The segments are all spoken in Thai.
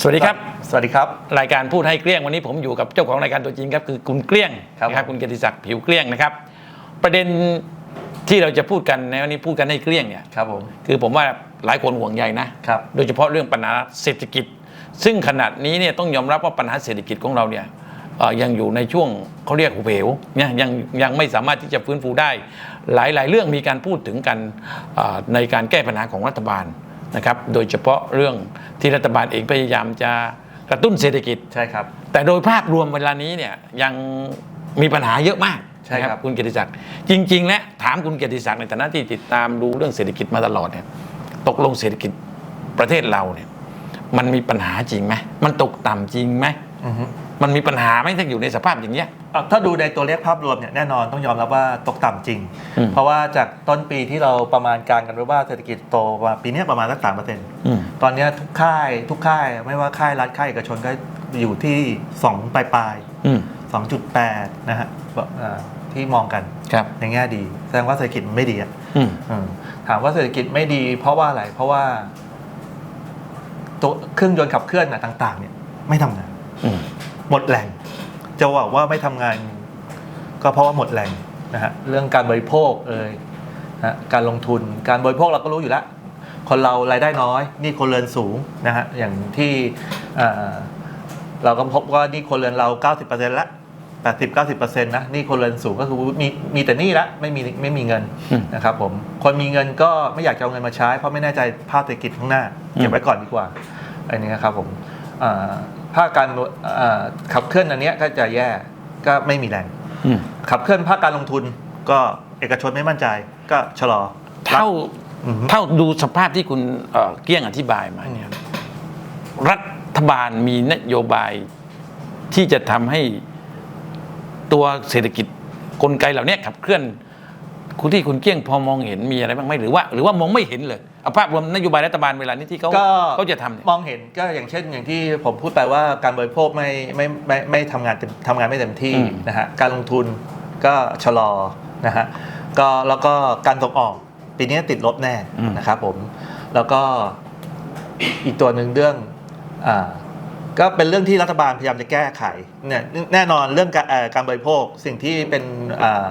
สวัสดีครับ สวัสดีครับ รายการพูดให้เกลี้ยงวันนี้ผมอยู่กับเจ้าของรายการตัวจริงครับคือคุณเกลี้ยงครับ นะครับคุณเกียรติศักดิ์ผิวเกลี้ยงนะครับ ประเด็นที่เราจะพูดกันในวันนี้พูดกันให้เกลี้ยงเนี่ย ครับผม คือผมว่าหลายคนห่วงใยนะ ครับ โดยเฉพาะเรื่องปัญหาเศรษฐกิจ ซึ่งขนาดนี้เนี่ยต้องยอมรับว่าปัญหาเศรษฐกิจของเราเนี่ยเอ่อยังอยู่ในช่วงเขาเรียกหูเหวเนี่ยยังยังไม่สามารถที่จะฟื้นฟูได้ หลาย ๆ เรื่องมีการพูดถึงกันเอ่อในการแก้ปัญหาของรัฐบาล นะครับโดยเฉพาะเรื่องที่รัฐบาลเองพยายามจะกระตุ้นเศรษฐกิจ ใช่ครับ แต่โดยภาพรวมเวลานี้เนี่ยยังมีปัญหาเยอะมากใช่ครับ นะคุณเกียรติศักดิ์จริง ๆ และถามคุณเกียรติศักดิ์ในฐานะที่ติดตามดูเรื่องเศรษฐกิจมาตลอดเนี่ยตกลงเศรษฐกิจประเทศเราเนี่ยมันมีปัญหาจริงไหมมันตกต่ำจริงไหมอือฮึ มันมีปัญหาไหมถ้าอยู่ในสภาพอย่างเงี้ยอะ ถ้าดูในตัวเลขภาพรวมเนี่ยแน่นอนต้องยอมรับว่าตกต่ำจริงอืมเพราะว่าจากต้นปีที่เราประมาณการกันไว้ว่าเศรษฐกิจโตประมาณปีเนี้ยประมาณสักสามเปอร์เซ็นต์อืมตอนเนี้ยทุกค่ายทุกค่ายไม่ว่าค่ายรัฐค่ายเอกชนก็อยู่ที่2ปลายปลายอืมสองจุดแปดนะฮะแบบอ่าที่มองกันครับในแง่ดี แสดงว่าเศรษฐกิจมันไม่ดีอะอืมอืมถามว่าเศรษฐกิจไม่ดี เพราะว่าอะไรเพราะว่าตัวเครื่องยนต์ขับเคลื่อนน่ะต่าง ๆ เนี่ยไม่ทำงานอืมหมดแรง จะบอกว่าไม่ทำงาน ก็เพราะว่าหมดแรงนะฮะเรื่องการบริโภคเอ่ยนะฮะการลงทุนการบริโภคเราก็รู้อยู่แล้วคนเรารายได้น้อยหนี่คนเรือนสูงนะฮะอย่างที่เอ่อเราก็พบว่าหนี่คนเรือนเรา 90%ละ80 90%นะหนี่คนเรือนสูงก็คือมีมีแต่หนี้ละไม่มีไม่มีเงินอืมนะครับผมคนมีเงินก็ไม่อยากจะเอาเงินมาใช้ เพราะไม่แน่ใจภาพเศรษฐกิจข้างหน้าอืมเก็บไว้ก่อนดีกว่าอันนี้นะครับผมอ่า ภาคการอ่าขับเคลื่อนอันเนี้ยก็จะแย่ก็ไม่มีแรงอืมขับเคลื่อนภาคการลงทุนก็เอกชนไม่มั่นใจก็ชะลอเท่าอือฮึเท่าดูสภาพที่คุณเอ่อเกลี้ยงอธิบายมาเนี่ยรัฐบาลมีนโยบายที่จะทำให้ตัวเศรษฐกิจกลไกเหล่านี้ขับเคลื่อนคุณที่คุณเกลี้ยงพอมองเห็นมีอะไรบ้างไหมหรือว่า หรือว่ามองไม่เห็นเลย เอาภาพรวมนโยบายรัฐบาลเวลานี้ที่เขาก็ เขาจะทำเนี่ย มองเห็นก็อย่างเช่นอย่างที่ผมพูดไปว่าการบริโภคไม่ไม่ไม่ไม่ทำงานเต็มทำงานไม่เต็มที่อืม นะฮะการลงทุนก็ชะลอนะฮะก็แล้วก็การส่งออกปีนี้ติดลบแน่นะครับผมแล้วก็อีกตัวหนึ่งเรื่องอ่าก็เป็นเรื่องที่รัฐบาลพยายามจะแก้ไขเนี่ยแน่นอนเรื่องการเอ่อการบริโภคสิ่งที่เป็นอ่า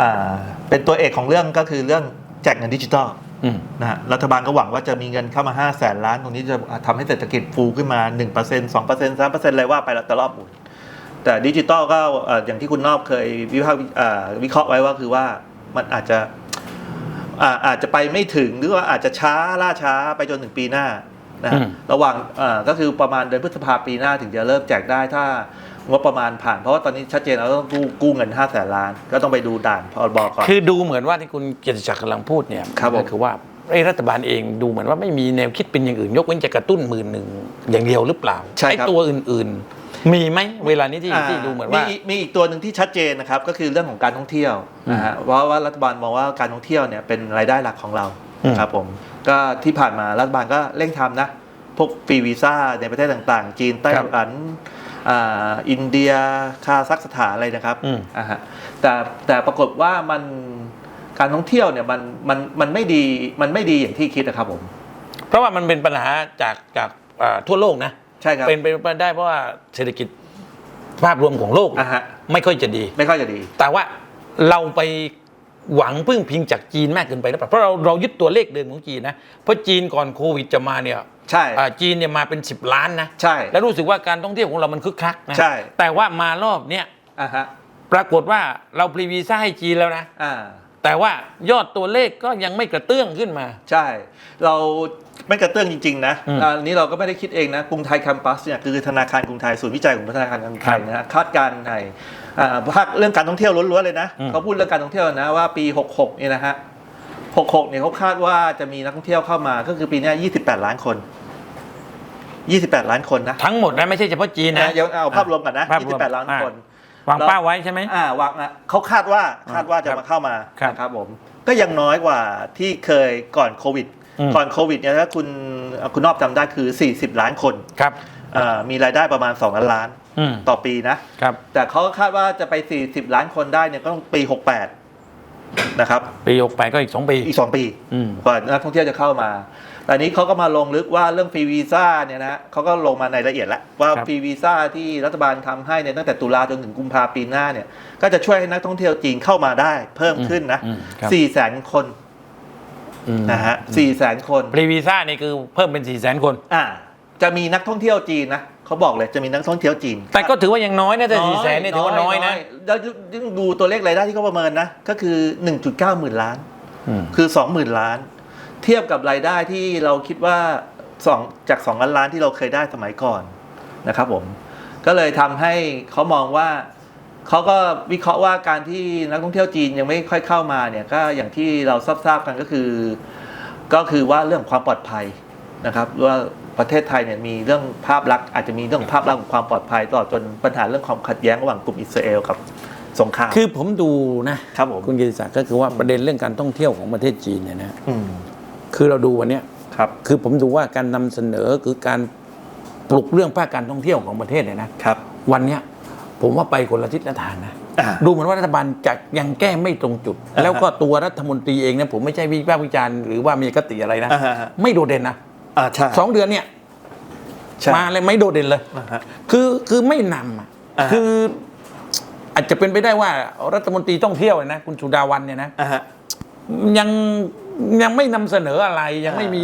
อ่าเป็นตัวเอกของเรื่องก็คือเรื่องแจกเงินดิจิทัลอืม นะฮะรัฐบาลก็หวังว่าจะมีเงินเข้ามา 5 0 0แสนล้าน ตรงนี้จะทำให้เศรษฐกิจฟูขึ้นมา 1% 2% 3%อะไรว่าไปแล้วแต่รอบหมุนแต่ดิจิตอลก็เอ่ออย่างที่คุณนอบเคยวิพากษ์วิอ่าวิเคราะห์ไว้ว่าคือว่ามันอาจจะอ่าอาจจะไปไม่ถึงหรือว่าอาจจะช้าล่าช้าไปจนถึงปีหน้านะอืฮะมระหว่างอ่าก็คือประมาณเดือนพฤษภาปีหน้าถึงจะเริ่มแจกได้ถ้า งบประมาณผ่าน เพราะว่าตอนนี้ชัดเจนเราต้องกู้กู้เงิน5 0 0แสนล้าน ก็ต้องไปดูด่านพรบก่อน คือดูเหมือนว่าที่คุณเกียรติศักดิ์กำลังพูดเนี่ยครับผม ก็คือว่าไอ้รัฐบาลเองดูเหมือนว่าไม่มีแนวคิดเป็นอย่างอื่น ยกเว้นจะกระตุ้นหมื่นหนึ่งอย่างเดียวหรือเปล่าใช่ครับ ไอ้ตัวอื่นๆ มีไหมเวลานี้ที่อ่าที่ดูเหมือนว่ามีอีกตัวหนึ่งที่ชัดเจนนะครับ ก็คือเรื่องของการท่องเที่ยวนะฮะเพราะว่ารัฐบาลมองว่าการท่องเที่ยวเนี่ยเป็นรายได้หลักของเราอืม ครับผมก็ที่ผ่านมารัฐบาลก็เร่งทำนะ พวกฟรีวีซ่าในประเทศต่างๆ จีนไต้หวัน อ่าอินเดียคาซัคสถานอะไรนะครับอืมอ่าฮะแต่แต่ปรากฏว่ามันการท่องเที่ยวเนี่ยมันมันมันไม่ดีมันไม่ดีอย่างที่คิดนะครับผม เพราะว่ามันเป็นปัญหาจากจากอ่าทั่วโลกนะใช่ครับเป็นไปได้เพราะว่าเศรษฐกิจภาพรวมของโลกอ่าฮะไม่ค่อยจะดี ไม่ค่อยจะดี แต่ว่าเราไป หวังพึ่งพิงจากจีนมากเกินไปหรือเปล่าเพราะเราเรายึดตัวเลขเดิมของจีนนะเพราะจีนก่อนโควิดจะมาเนี่ยใช่อ่าจีนเนี่ยมาเป็น 10 ล้านนะใช่ แล้วรู้สึกว่าการท่องเที่ยวของเรามันคึกคักนะใช่ แต่ว่ามารอบเนี้ยอ่าฮะปรากฏว่าเราพรีวีซ่าให้จีนแล้วนะอ่าแต่ว่ายอดตัวเลขก็ยังไม่กระเตื้องขึ้นมา ใช่ เราไม่กระเตื้องจริง ๆ นะอืมอันนี้เราก็ไม่ได้คิดเองนะกรุงไทยแคมปัสเนี่ยคือธนาคารกรุงไทยศูนย์วิจัยของธนาคารกรุงไทยนะฮะคาดการณ์ในอ่า ภาคเรื่องการท่องเที่ยวล้วนๆเลยนะอืมเขาพูดเรื่องการท่องเที่ยวนะว่าปี 66เนี่ยนะฮะ66เนี่ยเขาคาดว่าจะมีนักท่องเที่ยวเข้ามาก็คือปีเนี้ย28 ล้านคน 28 ล้านคนนะทั้งหมดนะไม่ใช่เฉพาะจีนนะนะเดี๋ยวเอาภาพรวมก่อนนะภาพรวม28 ล้านอ่าคนวางเป้าไว้ใช่ไหมอ่าวางอะเขาคาดว่าคาดว่าจะครับมาเข้ามาครับนะครับผมก็ยังน้อยกว่าที่เคยก่อนโควิดอืมก่อนโควิดเนี่ยถ้าคุณคุณนอบจำได้คือ 40 ล้านคนครับอ่ามีรายได้ประมาณ2ล้านล้านอืม ต่อปีนะ ครับ แต่เขาคาดว่าจะไป 40 ล้านคนได้เนี่ยก็ต้องปี 68 นะครับ ปีหกไปก็อีกสองปี อีก 2 ปีอืมกว่านักท่องเที่ยวจะเข้ามาแต่อันนี้เขาก็มาลงลึกว่าเรื่องฟรีวีซ่าเนี่ยนะเขาก็ลงมาในรายละเอียดแล้วว่าครับฟรีวีซ่าที่รัฐบาลทำให้เนี่ยตั้งแต่ตุลาจนถึงกุมภาปีหน้าเนี่ย ก็จะช่วยให้นักท่องเที่ยวจีนเข้ามาได้ เพิ่มขึ้นนะอืมครับสี่แสนคนนะฮะสี่แสนคนพรีวีซ่านี่คือเพิ่มเป็น4ี่แสนคน อ่า จะมีนักท่องเที่ยวจีนนะ เขาบอกเลยจะมีนักท่องเที่ยวจีนแต่ก็ถือว่ายังน้อยนะแต่สี่แสนนี่ถือว่าน้อยนะแล้วยิ่งดูตัวเลขรายได้ที่เขาประเมินนะ ก็คือ 1.9 หมื่นล้านอืมคือ 20,000 ล้าน เทียบกับรายได้ที่เราคิดว่าสองจาก2ล้านล้านที่เราเคยได้สมัยก่อนนะครับผม ก็เลยทำให้เขามองว่าเขาก็วิเคราะห์ว่าการที่นักท่องเที่ยวจีนยังไม่ค่อยเข้ามาเนี่ยก็อย่างที่เราทราบๆกันก็คือ ก็คือว่าเรื่องความปลอดภัย นะครับว่าประเทศไทยเนี่ยมีเรื่องภาพลักษณ์อาจจะมีเรื่องภาพลักษณ์ของความปลอดภัยตลอดจนปัญหาเรื่องความขัดแย้งระหว่างกลุ่มอิสราเอลกับสงครามคือผมดูนะครับผมคุณกิติศักดิ์ก็คือว่าประเด็นเรื่องการท่องเที่ยวของประเทศจีนเนี่ยนะอืมคือเราดูวันเนี้ยครับ คือผมดูว่าการนำเสนอคือการปลุกเรื่องภาคการท่องเที่ยวของประเทศเนี่ยนะครับ วันเนี้ยผมว่าไปคนละทิศละทางนะอ่าดูเหมือนว่ารัฐบาลจะยังแก้ไม่ตรงจุดอ่าฮะแล้วก็ตัวรัฐมนตรีเองเนี่ยผมไม่ใช่วิพากษ์วิจารณ์หรือว่ามีคติอะไรนะอ่าฮะไม่โดดเด่นนะ อ่าใช่สองเดือนเนี่ยใช่มาเลยไม่โดดเด่นเลย อ่าฮะ คือคือไม่นำอะอ่าฮะ คืออาจจะเป็นไปได้ว่า รัฐมนตรีท่องเที่ยวเนี่ยนะคุณสุดาวันเนี่ยนะ อ่าฮะ ยังยังไม่นำเสนออะไรยังไม่มี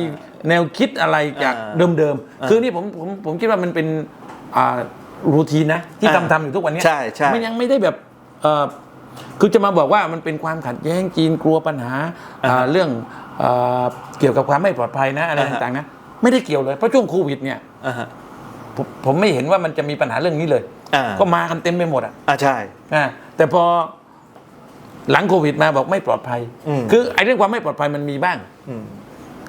แนวคิดอะไรจากอ่าเดิมอ่าๆคือนี่ผมผมผมคิดว่ามันเป็นอ่ารูทีนนะ ที่อ่าทำทำอยู่ทุกวันเนี้ยใช่ใช่มันยังไม่ได้แบบเอ่อคือจะมาบอกว่ามันเป็นความขัดแย้งจีนกลัวปัญหาอ่าเรื่องเอ่อเกี่ยวกับความไม่ปลอดภัยนะอะไรอ่าฮะ ต่างๆนะ ไม่ได้เกี่ยวเลย เพราะช่วงโควิดเนี่ยอ่าฮะผมผมไม่เห็นว่ามันจะมีปัญหาเรื่องนี้เลย อ่าก็มากันเต็มไปหมดอะอ่าใช่ อ่าแต่พอหลังโควิดมาบอกไม่ปลอดภัย อืม คือไอ้เรื่องความไม่ปลอดภัยมันมีบ้าง อืม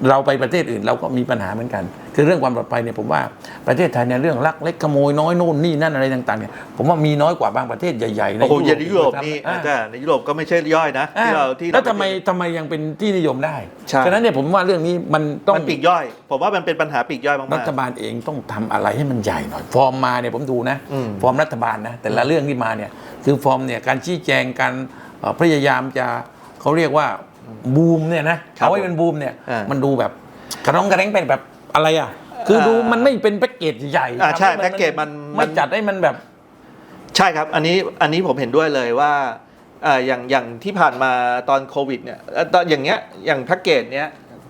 เราไปประเทศอื่นเราก็มีปัญหาเหมือนกัน คือเรื่องความปลอดภัยเนี่ยผมว่าประเทศไทยเนี่ยเรื่องลักเล็กขโมยน้อยโน่นนี่นั่นอะไรต่างๆเนี่ยผมว่ามีน้อยกว่าบางประเทศใหญ่ๆในโอ้โหอย่างในยุโรปครับนี่อ่าอาจารย์ในยุโรปก็ไม่ใช่ย่อยนะอ่าที่เราที่เราแล้วทำไมทำไมยังเป็นที่นิยมได้ใช่ฉะนั้นเนี่ยผมว่าเรื่องนี้มันต้องมันปีกย่อยผมว่ามันเป็นปัญหาปีกย่อยมารักฐบาลเองต้องทำอะไรให้มันใหญ่หน่อย ฟอร์มมาเนี่ยผมดูนะอืมฟอร์มรัฐบาลนะแต่ละเรื่องที่มาเนี่ยคือฟอร์มเนี่ยการชี้แจงการเอ่อพยายามจะเขาเรียกว่า บูมเนี่ยนะครับเอาไว้เป็นบูมเนี่ยอ่ามัมันดูแบบกระร้องกระแร้งเป็นแบบอะไรอะ คือดูมันไม่เป็นแพ็กเกจใหญ่อ่าใช่ทำให้แพ็กเกจมันมัไม่นจัดให้มันแบบๆใช่ครับ อันนี้อันนี้ผมเห็นด้วยเลยว่าอ่าอย่างอย่างที่ผ่านมาตอนโควิดเนี่ยเอ่อตอนอย่างเงี้ยอย่างแพ็กเกจเนี้ย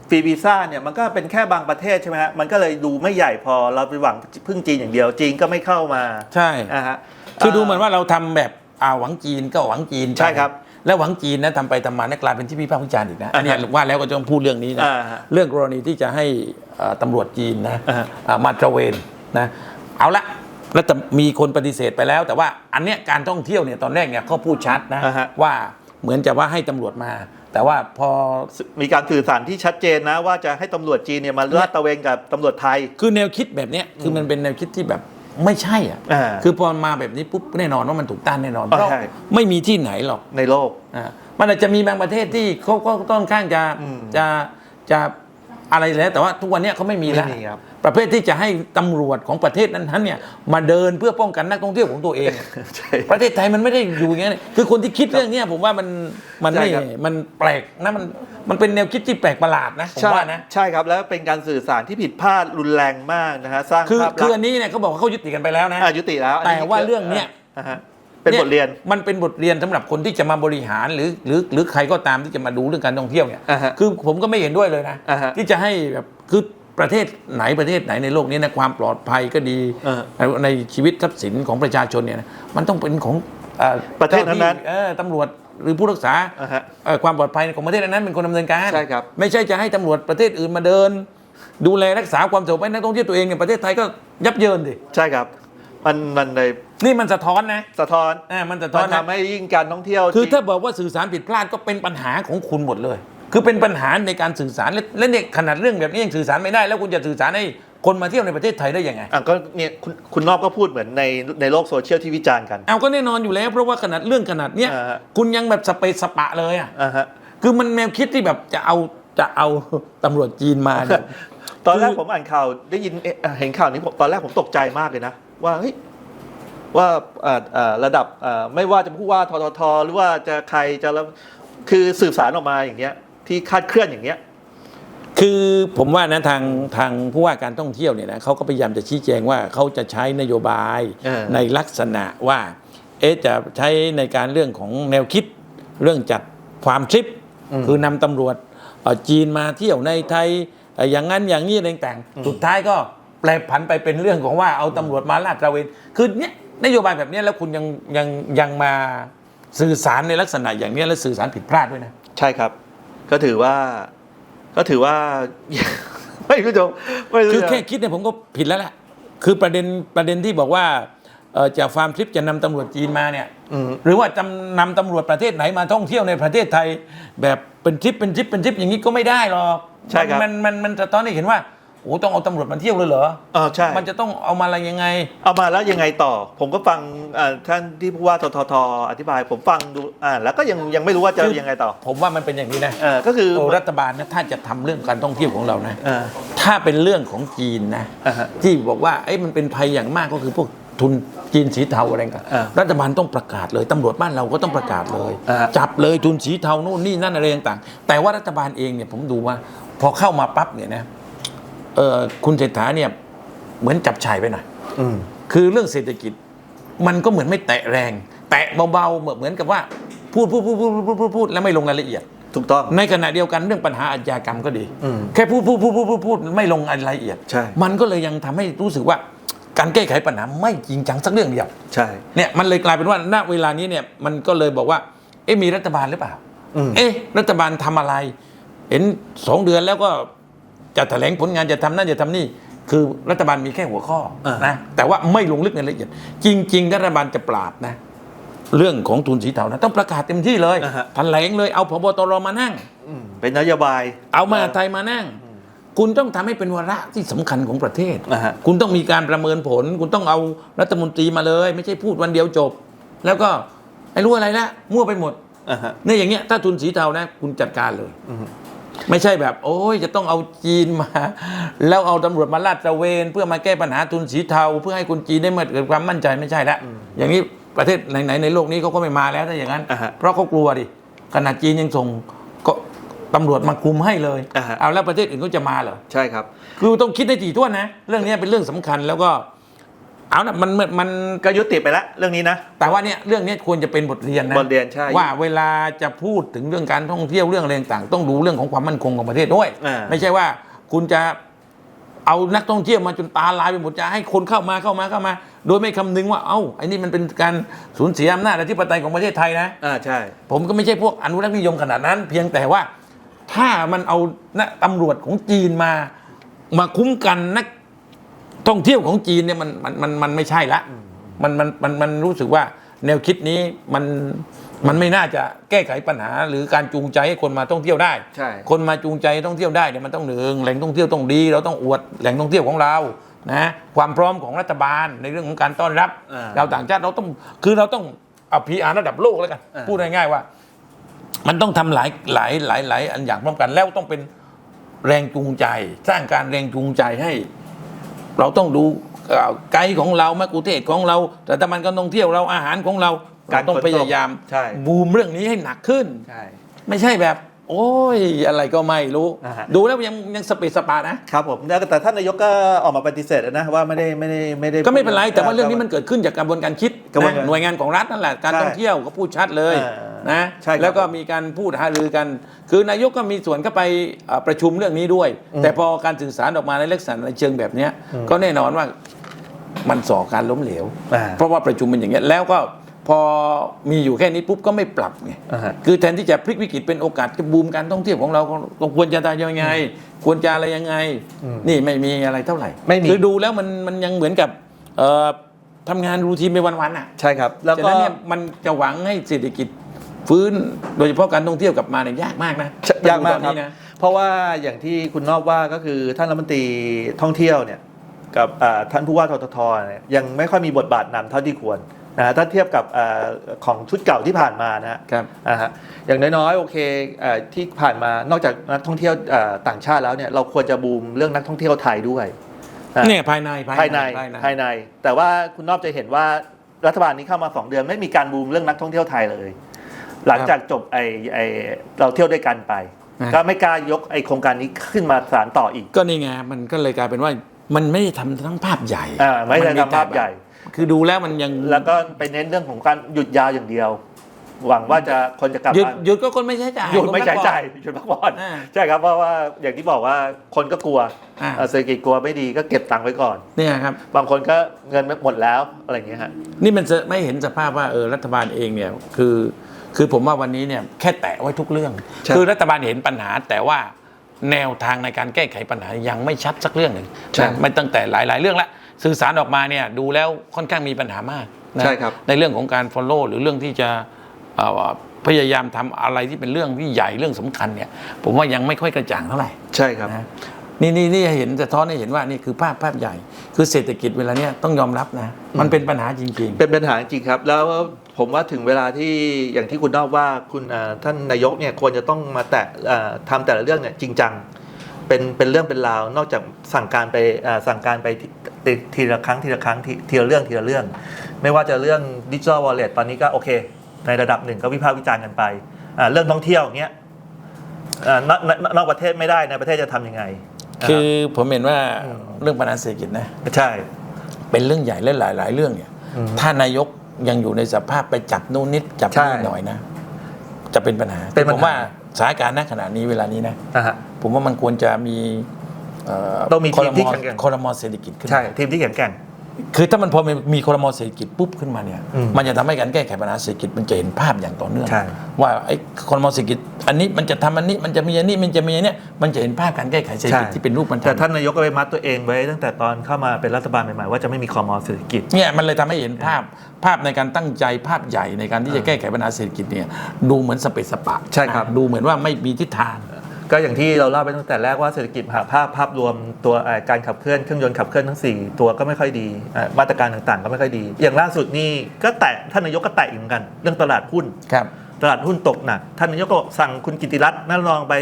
ฟรีวีซ่าเนี่ยมันก็เป็นแค่บางประเทศใช่ไหมฮะมันก็เลยดูไม่ใหญ่พอเราไปหวังพึ่งจีนอย่างเดียวจีนก็ไม่เข้ามาใช่อ่าฮะคือดูเหมือนว่าเราทำแบบอ่าหวังจีนก็หวังจีนไปใช่ครับ แล้วหวังจีนนะทำไปทำมาเนี่ยกลายเป็นที่พิพากษ์วิจารณ์อีกนะอันเนี้ยอ่าฮะว่าแล้วก็จะต้องพูดเรื่องนี้นะอ่าฮะเรื่องกรณีที่จะให้เอ่อตำรวจจีนนะอ่าฮะอ่ามาตระเวนนะเอาละแล้วแต่มีคนปฏิเสธไปแล้ว แต่ว่าอันเนี้ยการท่องเที่ยวเนี่ยตอนแรกเนี่ยเขาพูดชัดนะอ่าฮะว่าเหมือนจะว่าให้ตำรวจมา แต่ว่าพอมีการสื่อสารที่ชัดเจนนะ ว่าจะให้ตำรวจจีนเนี่ยมาลาดตระเวนกับตำรวจไทย คือแนวคิดแบบเนี้ยคือมันเป็นแนวคิดที่แบบ ไม่ใช่อะอ่าคือพอมาแบบนี้ปุ๊บแน่นอนว่ามันถูกต้านแน่นอนอ่าเพราะใช่ไม่มีที่ไหนหรอกในโลกอ่ามันอาจจะมีบางประเทศที่เขาก็ต้อนข้างจะอืมจะจะ อะไรแล้ว แต่ว่าทุกวันเนี้ยเขาไม่มีแล้วไม่มีครับ ประเภทที่จะให้ตำรวจของประเทศนั้นๆเนี่ยมาเดินเพื่อป้องกันนักท่องเที่ยวของตัวเอง ใช่ ประเทศไทยมันไม่ได้อยู่อย่างนั้นคือคนที่คิดเรื่องเนี้ยผมว่ามันมันไม่ใช่ครับ มันแปลกนะมันมันเป็นแนวคิดที่แปลกประหลาดนะผมใช่ว่านะ ใช่ครับ แล้วเป็นการสื่อสารที่ผิดพลาดรุนแรงมากนะฮะสร้างคือภาพคือลัอักษนณ์นี้เนี่ยเขาบอกว่าเขายุติกันไปแล้วนะ อะยุติแล้วนนี้แต่ว่าเรื่องเนี้ย อ่าฮะ เป็นบทเรียนมันเป็นบทเรียนสำหรับคนที่จะมาบริหารหรือหรือหรือใครก็ตามที่จะมาดูเรื่องการท่องเที่ยวเนี่ยอ่าฮะคือผมก็ไม่เห็นด้วยเลยนะอ่าฮะที่จะให้แบบคือประเทศไหนประเทศไหนในโลกนี้นะความปลอดภัยก็ดีเออในในชีวิตทรัพย์สินของประชาชนเนี่ยนะมันต้องเป็นของอ่าประเทศนั้นๆจ้าที่เออตำรวจหรือผู้รักษาอ่าฮะเอ่อความปลอดภัยของประเทศนั้นๆเป็นคนดำเนินการใช่ครับไม่ใช่จะให้ตำรวจประเทศอื่นมาเดิน ดูแลรักษาความสงบให้นักท่องเที่ยวตัวเองเนี่ยประเทศไทยก็ยับเยินดิใช่ครับ มันมันเลยนี่มันสะท้อนนะสะท้อนอ่ามันสะท้อมันนนะทำให้ยิ่งการท่องเที่ยวคือที่ถ้าบอกว่าสื่อสารผิดพลาดก็เป็นปัญหาของคุณหมดเลย คือเป็นปัญหาในการสื่อสารและและเนี่ยขนาดเรื่องแบบนี้ยังสื่อสารไม่ได้ แล้วคุณจะสื่อสารให้คนมาเที่ยวในประเทศไทยได้ยังไง อะก็เนี่ยคุณคุณนอกก็พูดเหมือนในในโลกโซเชียลที่วิจารณ์กัน เอาก็แน่นอนอยู่แล้ว เพราะว่าขนาดเรื่องขนาดเนี้ยอ่าฮะ คุณยังแบบสเปซสปะเลยอะ อ่าฮะ คือมันแนวคิดที่แบบจะเอาจะเอา ตำรวจจีนมาเนี่ย ตอนแรกคือ ผมอ่านข่าวได้ยินเอ๊ะอะเห็นข่าวนี้ผมตอนแรกผมตกใจมากเลยนะ ว่าเฮ้ยว่าอ่าอ่าระดับอ่าไม่ว่าจะผู้ว่าทททหรือว่าจะใครจะแล้วคือสื่อสารออกมาอย่างเงี้ยที่คาดเคลื่อนอย่างเงี้ยคือผมว่านะทางทางผู้ว่าการท่องเที่ยวเนี่ยนะเขาก็พยายามจะชี้แจงว่าเขาจะใช้นโยบายเออในลักษณะว่าเอ๊ะจะใช้ในการเรื่องของแนวคิดเรื่องจัดความทริป คือนำตำรวจเอ่อจีนมาเที่ยวในไทยเอ่ออย่างนั้นอย่างนี้อะไรต่างๆสุดท้ายก็ แปลผันไปเป็นเรื่องของว่าเอาตำรวจมาลาดตระเวนคือเนี้ยนโยบายแบบเนี้ยแล้วคุณยังยังยังมาสื่อสารในลักษณะอย่างเนี้ยและสื่อสารผิดพลาดด้วยนะ ใช่ครับ ก็ถือว่า ก็ถือว่า ไม่รู้จะไม่รู้คือจะแค่คิดเนี่ยผมก็ผิดแล้วแหละคือประเด็นประเด็นที่บอกว่าเอ่อจากฟาร์มทริปจะนำตำรวจจีนมาเนี่ย อืม หรือว่าจำนำตำรวจประเทศไหนมาท่องเที่ยวในประเทศไทย แบบเป็นทริปเป็นทริปเป็นทริปอย่างนี้ก็ไม่ได้หรอกใช่ครับ มันมันมันสะท้อนให้เห็นว่า โอ้ต้องเอาตำรวจมาเที่ยวเลยเหรอเออใช่ มันจะต้องเอามาอะไรยังไง เอามาแล้วยังไงต่อ ผมก็ฟังอ่าท่านที่ผู้ว่าทททอธิบาย ผมฟังดูอ่าแล้วก็ยังยังไม่รู้ว่าจะคือยังไงต่อผมว่ามันเป็นอย่างนี้นะเออก็คือ โอ้รัฐบาลนะถ้าจะทำเรื่องการท่องเที่ยวของเรานะเออถ้าเป็นเรื่องของจีนนะอ่าฮะที่บอกว่าเอ้ยมันเป็นภัยอย่างมากก็คือพวกทุนจีนสีเทาอะไรกันอ่ารัฐบาลต้องประกาศเลยตำรวจบ้านเราก็ต้องประกาศเลย อ่า จับเลยทุนสีเทานู่นนี่นั่นอะไรต่างๆแต่ว่ารัฐบาลเองเนี่ยผมดูว่า พอเข้ามาปั๊บเนี่ยนะเออ คุณเศรษฐาเนี่ยเหมือนจับชายไปหน่อยอืมคือเรื่องเศรษฐกิจมันก็เหมือนไม่แตะแรง แตะเบาๆเหมือนเหมือนกับว่าพูดพูดพูดพูดพูดพูดพูดแล้วไม่ลงรายละเอียด ถูกต้อง ในขณะเดียวกันเรื่องปัญหาอาชญากรรมก็ดีอืมแค่พูดพูดพูดพูดพูดพูดไม่ลงรายละเอียดใช่มันก็เลยยังทำให้รู้สึกว่าการแก้ไขปัญหาไม่จริงจังสักเรื่องเดียว ใช่ เนี่ยมันเลยกลายเป็นว่าณเวลานี้เนี่ยมันก็เลยบอกว่า เอ๊ะมีรัฐบาลหรือเปล่าอืมเอ๊ะรัฐบาลทำอะไร เห็นสองเดือนแล้วก็ จะแถลงผลงานจะทำนั่นจะทำนี่ คือรัฐบาลมีแค่หัวข้ออ่านนะแต่ว่าไม่ลงลึกในรายละเอียด จริง ๆ รัฐบาลจะปราบนะ เรื่องของทุนสีเทานะต้องประกาศเต็มที่เลยอ่าฮะแถลงเลยเอาพบตรมานั่งอืมเป็นนโยบาย เอามาไทยมานั่งคุณต้องทำให้เป็นวาระที่สำคัญของประเทศอ่าฮะคุณต้องมีการประเมินผล คุณต้องเอารัฐมนตรีมาเลย ไม่ใช่พูดวันเดียวจบ แล้วก็ไอ้รู้อะไรละมั่วไปหมดอ่าฮะเนี่ยอย่างเงี้ยถ้าทุนสีเทานะ คุณจัดการเลยอืม ไม่ใช่แบบ โอ้ยจะต้องเอาจีนมา แล้วเอาตำรวจมาลาดตระเวน เพื่อมาแก้ปัญหาทุนสีเทา เพื่อให้คนจีนได้มาเกิดความมั่นใจไม่ใช่ละอย่างนี้ประเทศไหนๆในโลกนี้เขาก็ไม่มาแล้วถ้าอย่างนั้นอ่าฮะเพราะเขากลัวดิขนาดจีนยังส่งก็ตำรวจมาคุมให้เลยอ่าฮะเอาแล้วประเทศอื่นเขาจะมาเหรอใช่ครับ คือต้องคิดให้ถี่ถ้วนนะ เรื่องนี้เป็นเรื่องสำคัญแล้วก็ เอานะมันมันมันก็ยุติไปแล้วเรื่องนี้นะ แต่ว่าเนี่ยเรื่องนี้ควรจะเป็นบทเรียนนะบทเรียนใช่ว่าเวลาจะพูดถึงเรื่องการท่องเที่ยวเรื่องอะไรต่างๆต้องดูเรื่องของความมั่นคงของประเทศด้วย อ่า ไม่ใช่ว่าคุณจะเอานักท่องเที่ยวมาจนตาลายไปหมดจะให้คนเข้ามาเข้ามาเข้ามา โดยไม่คำนึงว่าเอ้าไอ้นี่มันเป็นการสูญเสียอำนาจอธิปไตยของประเทศไทยนะ อ่าใช่ ผมก็ไม่ใช่พวกอนุรักษ์นิยมขนาดนั้น เพียงแต่ว่าถ้ามันเอานะตำรวจของจีนมา มาคุ้มกันนัก ท่องเที่ยวของจีนเนี่ยมันมันมันมันไม่ใช่ละมันมันมันมันรู้สึกว่าแนวคิดนี้มันมันไม่น่าจะแก้ไขปัญหา หรือการจูงใจให้คนมาท่องเที่ยวได้ ใช่ คนมาจูงใจท่องเที่ยวได้เนี่ยมันต้องหนึ่งแหล่งท่องเที่ยวต้องดี เราต้องอวดแหล่งท่องเที่ยวของเรานะความพร้อมของรัฐบาลในเรื่องของการต้อนรับอ่า เราต่างชาติเราต้องคือเราต้องเอาพีอาร์ระดับโลกแล้วกัน อ่า พูดง่ายๆว่า มันต้องทำหลายหลายหลายหลายอันอย่างพร้อมกันแล้วต้องเป็นแรงจูงใจ สร้างการแรงจูงใจให้ เราต้องดูเอ่อไกด์ของเรามะกุเทศของเราแต่ถ้ามันก็ท่องเที่ยวเราอาหารของเรากาเรารต้องขนส่งพยายามใช่บูมเรื่องนี้ให้หนักขึ้นใช่ไม่ใช่แบบ โอ้ยอะไรก็ไม่รู้นะฮะ ดูแล้วยังยังสเปซสปานะ ครับผมแล้วแต่ท่านนายกก็ออกมาปฏิเสธนะว่าไม่ได้ไม่ได้ไม่ได้ ก็ไม่เป็นไร แต่ว่าเรื่องนี้มันเกิดขึ้นจากกระบวนการคิดกระบวนการนะหน่วยงานของรัฐนั่นแหละการใช่ท่องเที่ยวก็พูดชัดเลยเออนะใช่ครับแล้วก็มีการพูดหารือกัน คือนายกก็มีส่วนเข้าไปเอ่อประชุมเรื่องนี้ด้วย แต่พอการสื่อสารออกมาในลักษณะในเชิงแบบเนี้ยก็แน่นอนว่ามันส่อการล้มเหลว อ่า เพราะว่าประชุมเป็นอย่างเงี้ยแล้วก็ พอมีอยู่แค่นี้ปุ๊บก็ไม่ปรับไงอ่าฮะคือแทนที่จะพลิกวิกฤตเป็นโอกาสจะบูมการท่องเที่ยวของเราเราควรจะทำยังไง ควรจะอะไรยังไง นี่ไม่มีอะไรเท่าไหร่ไม่มีคือดูแล้วมันมันยังเหมือนกับเอ่อทำงานรูทีนไปวันๆอะใช่ครับ แล้วฉะก็นั้นเนี่ยมันจะหวังให้เศรษฐกิจฟื้นโดยเฉพาะการท่องเที่ยวกลับมาเนี่ยยากมากนะยากมากตอนครับนี้นะเพราะว่าอย่างที่คุณนอบว่าก็คือท่านรัฐมนตรีท่องเที่ยวเนี่ยกับอ่าท่านผู้ว่าทททเนี่ยยังไม่ค่อยมีบทบาทนำเท่าที่ควร นะฮะถ้าเทียบกับอาของชุดเก่าที่ผ่านมานะฮะครับอ่าฮะอย่างน้อยๆโอเคเอ่อที่ผ่านมานอกจากนักท่องเที่ยวเอ่อต่างชาติแล้วเนี่ยเราควรจะบูมเรื่องนักท่องเที่ยวไทยด้วยนะเนี่ยภายในภายในภายใน แต่ว่าคุณนอบจะเห็นว่ารัฐบาลนี้เข้ามาสองเดือนไม่มีการบูมเรื่องนักท่องเที่ยวไทยเลย หลังจากจบไอไอเราเที่ยวด้วยกันไปนะก็ไม่กล้ายกไอโครงการนี้ขึ้นมาสานต่ออีก ก็นี่ไงมันก็เลยกลายเป็นว่ามันไม่ได้ทำทั้งภาพใหญ่อ่าไม่ได้นทำภาพใหญ่ คือดูแล้วมันยังแล้วก็ไปเน้นเรื่องของการหยุดยาวอย่างเดียว หวังว่าจะคนจะกลับหยุดบ้านหยุดก็คนไม่ใช้จ่ายหยุดไม่ใช้คนพักผ่อนจ่ายหยุดพักผ่อนอ่า ใช่ครับเพราะว่าอย่างที่บอกว่าคนก็กลัวอ่า เอ่อเศรษฐกิจกลัวไม่ดีก็เก็บตังค์ไว้ก่อน เนี่ยครับ บางคนก็เงินหมดแล้วอะไรอย่างเงี้ยฮะ นี่มันจะไม่เห็นสภาพว่าเออรัฐบาลเองเนี่ยคือคือผมว่าวันนี้เนี่ยแค่แตะไว้ทุกเรื่อง ใช่ คือรัฐบาลเห็นปัญหาแต่ว่าแนวทางในการแก้ไขปัญหายังไม่ชัดสักเรื่องหนึ่งใช่นะไม่ตั้งแต่หลาย ๆ เรื่องละ สื่อสารออกมาเนี่ยดูแล้วค่อนข้างมีปัญหามากนะใช่ครับในเรื่องของการ follow หรือเรื่องที่จะเอ่อพยายามทำอะไรที่เป็นเรื่องที่ใหญ่เรื่องสำคัญเนี่ยผมว่ายังไม่ค่อยกระจ่างเท่าไหร่ ใช่ครับ นะนี่นี่นี่เห็นสะท้อนให้เห็นว่านี่คือภาพภาพใหญ่ คือเศรษฐกิจเวลาเนี้ยต้องยอมรับนะ มันเป็นปัญหาจริง เป็นปัญหาจริงครับ แล้วผมว่าถึงเวลาที่อย่างที่คุณนอกว่าคุณอ่าท่านนายกเนี่ยควรจะต้องมาแตะอ่าทำแต่ละเรื่องเนี่ยจริงจังเป็นเป็นเรื่องเป็นราวนอกจากสั่งการไปอ่าสั่งการไปที ทีทีละครั้งทีละครั้งทีทีละเรื่องทีละเรื่อง ไม่ว่าจะเรื่องดิจิทัลวอลเล็ตตอนนี้ก็โอเค ในระดับหนึ่งก็วิพากษ์วิจารณ์กันไปอ่าเรื่องท่องเที่ยวอย่างเงี้ยอ่านอกนอกนอกประเทศไม่ได้ในประเทศจะทำยังไงๆคือผมเห็นว่าอืมเรื่องปัญหาเศรษฐกิจนะใช่ เป็นเรื่องใหญ่และหลาย ๆ เรื่องเนี่ยอืมถ้านายกยังอยู่ในสภาพไปจับนู่นนิดจับใช่นี่หน่อยนะ จะเป็นปัญหาเป็นปัญหาผมว่าสถานการณ์ณขณะนี้เวลานี้นะนะฮะผมว่ามันควรจะมีเต้องมีทีมที่คแข็งแกร่งคอรมอเศรษฐกิจขึ้นมาใช่ทีมที่แข็งแกร่งคือถ้ามันพอมีคอรมอเศรษฐกิจปุ๊บขึ้นมาเนี่ยอืมมันจะทำให้การแก้ไขปัญหาเศรษฐกิจมันจะเห็นภาพอย่างต่อเนื่องใช่ว่าไอ้คอรมอเศรษฐกิจ อันนี้มันจะทำอันนี้มันจะมีอันนี้มันจะมีอันเนี้ยมันจะเห็นภาพการแก้ไขเศรษฐกิจที่เป็นรูปมันแต่ท่านนายกก็ไปมัดตัวเองไว้ตั้งแต่ตอนเข้ามาเป็นรัฐบาลใหม่ๆว่าจะไม่มีคอมอเศรษฐกิจเนี่ยมันเลยทำให้เห็นภาพภาพในการตั้งใจภาพใหญ่ในการที่จะแก้ไขปัญหาเศรษฐกิจเนี่ยดูเหมือนสเปซสปะใช่ครับนะดูเหมือนว่าไม่มีทิศทาง ก็อย่างที่เราเล่าไปตั้งแต่แรกว่าเศรษฐกิจมหาภาพภาพรวมตัวเอ่อการขับเคลื่อนเครื่องยนต์ขับเคลื่อนทั้ง 4 ตัวก็ไม่ค่อยดีเอ่อมาตรการต่างๆ ก็ไม่ค่อยดี อย่างล่าสุดนี่ก็แตะท่านนายกก็แตะอีกเหมือนกัน เรื่องตลาดหุ้นครับตลาดหุ้นตกหนักท่านนายกก็สั่งคุณกิติรัตน์นั่นลองไป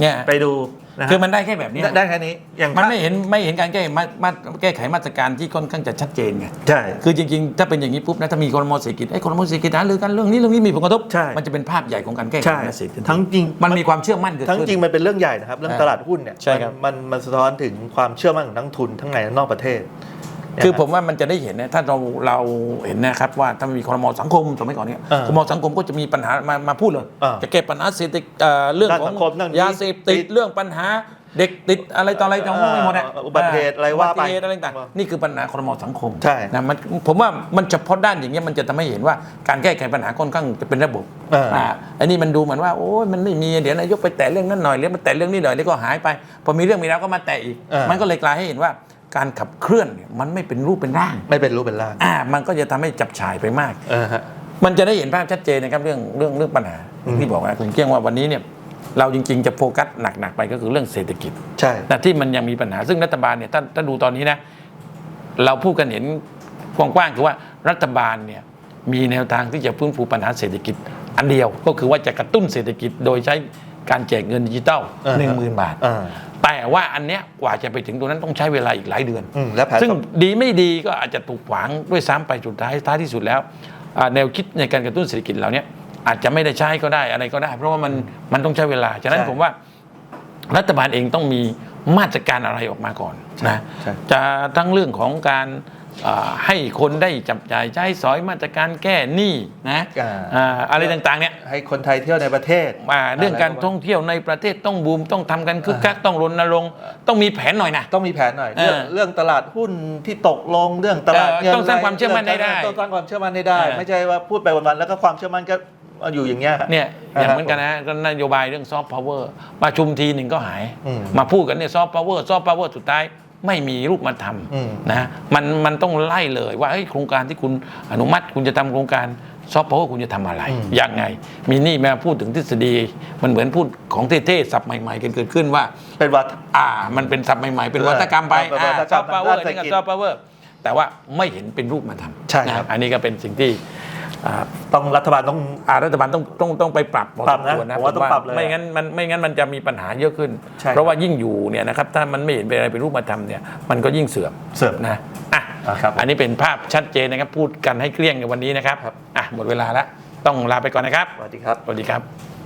เนี่ยไปดู นะฮะคือมันได้แค่แบบเนี้ยได้ได้แค่นี้อย่างมันไม่เห็นไม่เห็นการแก้มามาแก้ไขมาตรการที่ค่อนข้างจะชัดเจนไงใช่คือจริงๆ ถ้าเป็นอย่างนี้ปุ๊บนะถ้ามีคอรมอเศรษฐกิจไอ้คอรมอเศรษฐกิจหารือกันเรื่องนี้เรื่องนี้มีผลกระทบใช่มันจะเป็นภาพใหญ่ของการแก้ไขใช่ปัญหาเศรษฐกิจทั้งจริงมันมีความเชื่อมั่นเกิดทั้งขึ้นจริงมันเป็นเรื่องใหญ่นะครับเรื่องอ่าตลาดหุ้นเนี่ยใช่ครับมันมันมันสะท้อนถึงความเชื่อมั่นของนักทุนทั้งในและนอกประเทศ คือผมว่ามันจะได้เห็นนะถ้าเราเราเห็นนะครับว่าถ้ามีคอรมอสังคมสมัยก่อนเนี่ยเออคอรมอสังคมก็จะมีปัญหามามาพูดเลยเออจะแก้ปัญหาเศรษฐกิจเอ่อเรื่องด้านขอสังงคมเรื่องนี้ยาเสพติดติดเรื่องปัญหาเด็กติดอะไรต่ออะไรต่างๆไม่หมดอะเอออุบัติเหตุอะไรว่าไปอุบัติเหตุอะไรต่างๆนี่คือปัญหาคอรมอสังคมใช่นะมันผมว่ามันเฉพาะด้านอย่างเงี้ยมันจะทำให้เห็นว่าการแก้ไขปัญหาค่อนข้างจะเป็นระบบเอออ่าอันนี้มันดูเหมือนว่าโอ้ยมันไม่มีเดี๋ยวนายกไปแตะเรื่องนั้นหน่อยเดี๋ยวมาแตะเรื่องนี้หน่อยแล้วก็หายไปพอมีเรื่องมีแล้วก็มาแตะอีกเออมันก็เลยกลายให้เห็นว่า การขับเคลื่อนเนี่ยมันไม่เป็นรูปเป็นร่างไม่เป็นรูปเป็นร่าง อ่ามันก็จะทำให้จับฉายไปมาก เออฮะ มันจะได้เห็นภาพชัดเจนนะครับเรื่องเรื่องเรื่องปัญหาอืม ที่บอกนะคุณเกี้ยงว่าวันนี้เนี่ยเราจริงๆจะโฟกัสหนักๆไปก็คือเรื่องเศรษฐกิจ ใช่ นะที่มันยังมีปัญหาซึ่งรัฐบาลเนี่ยถ้าถ้าดูตอนนี้นะ เราพูดกันเห็นกว้างๆคือว่ารัฐบาลเนี่ยมีแนวทางที่จะฟื้นฟูปัญหาเศรษฐกิจ อันเดียวก็คือว่าจะกระตุ้นเศรษฐกิจโดยใช้การแจกเงินดิจิตอลอ่าฮะ หนึ่งหมื่นบาท อ่า แต่ว่าอันเนี้ยกว่าจะไปถึงตรงนั้นต้องใช้เวลาอีกหลายเดือน อืมและแผนซึ่งต่อดีไม่ดีก็อาจจะถูกขวางด้วยซ้ำไปสุดท้ายท้ายที่สุดแล้วอ่าแนวคิดในการกระตุ้นเศรษฐกิจเหล่านี้อาจจะไม่ได้ใช้ก็ได้อะไรก็ได้ เพราะว่ามันมันต้องใช้เวลา ฉะนั้นใช่ผมว่ารัฐบาลเองต้องมีมาตรการอะไรออกมาก่อนนะใช่ จะทั้งเรื่องของการอ่า ให้คนได้จับจ่ายใช้สอยมาตรการแก้หนี้นะอ่าอ่าอะไรต่างๆเนี่ยให้คนไทยเที่ยวในประเทศอ่าเรื่องการท่องเที่ยวในประเทศต้องบูมต้องทำกันคึกคักต้องรณรงค์ต้องมีแผนหน่อยนะต้องมีแผนหน่อยเออเรื่องเรื่องตลาดหุ้นที่ตกลงเรื่องตลาดเออเงินต้องสร้างความเชื่อมั่นให้ได้ต้องสร้างความเชื่อมั่นให้ได้เออไม่ใช่ว่าพูดไปวันๆแล้วก็ความเชื่อมั่นก็อยู่อย่างเงี้ยเนี่ยอย่างอ่าเหมือนกันนะก็นโยบายเรื่องซอฟต์พาวเวอร์มาชุมทีหนึ่งก็หายอืมมาพูดกันเนี่ยซอฟต์พาวเวอร์ซอฟต์พาวเวอร์สุดท้าย ไม่มีรูปมาทอืมำนะมันมันต้องไล่เลยว่าเฮ้ยโครงการที่คุณอนุมัติคุณจะทำโครงการซอฟต์พาวเวอร์คุณจะทำอะไรยังไง มีนี่มาพูดถึงทฤษฎี มันเหมือนพูดของเท่ๆสับใหม่ๆกันเกิดขึ้นว่า เป็นวัฒอ่า มันเป็นศัพท์ใหม่ๆ เป็นวัฒกรรมไปเออเป็นวัฒกซรอรฟมต์พาวเวอร์ด้านเศรษนี่ฐก็กิจซอฟต์พาวเวอร์แต่ว่าไม่เห็นเป็นรูปมาทำใช่ครับนะอันนี้ก็เป็นสิ่งที่อ่า ต้องรัฐบาลต้องอ่ารัฐบาลต้องต้องต้องไปปรับพอปรับสมนะควรนะผมว่าต้องปรับเลยไม่งั้นมันไม่งั้นมันจะมีปัญหาเยอะขึ้นใช่ครับเพราะว่ายิ่งอยู่เนี่ยนะครับถ้ามันไม่เห็นเป็นอะไรเป็นรูปธรรมเนี่ยมันก็ยิ่งเสื่อมเสื่อมนะอะอะครับอันนี้เป็นภาพชัดเจนนะครับพูดกันให้เกลี้ยงในวันนี้นะครับครับอะหมดเวลาแล้วต้องลาไปก่อนนะครับสวัสดีครับสวัสดีครับ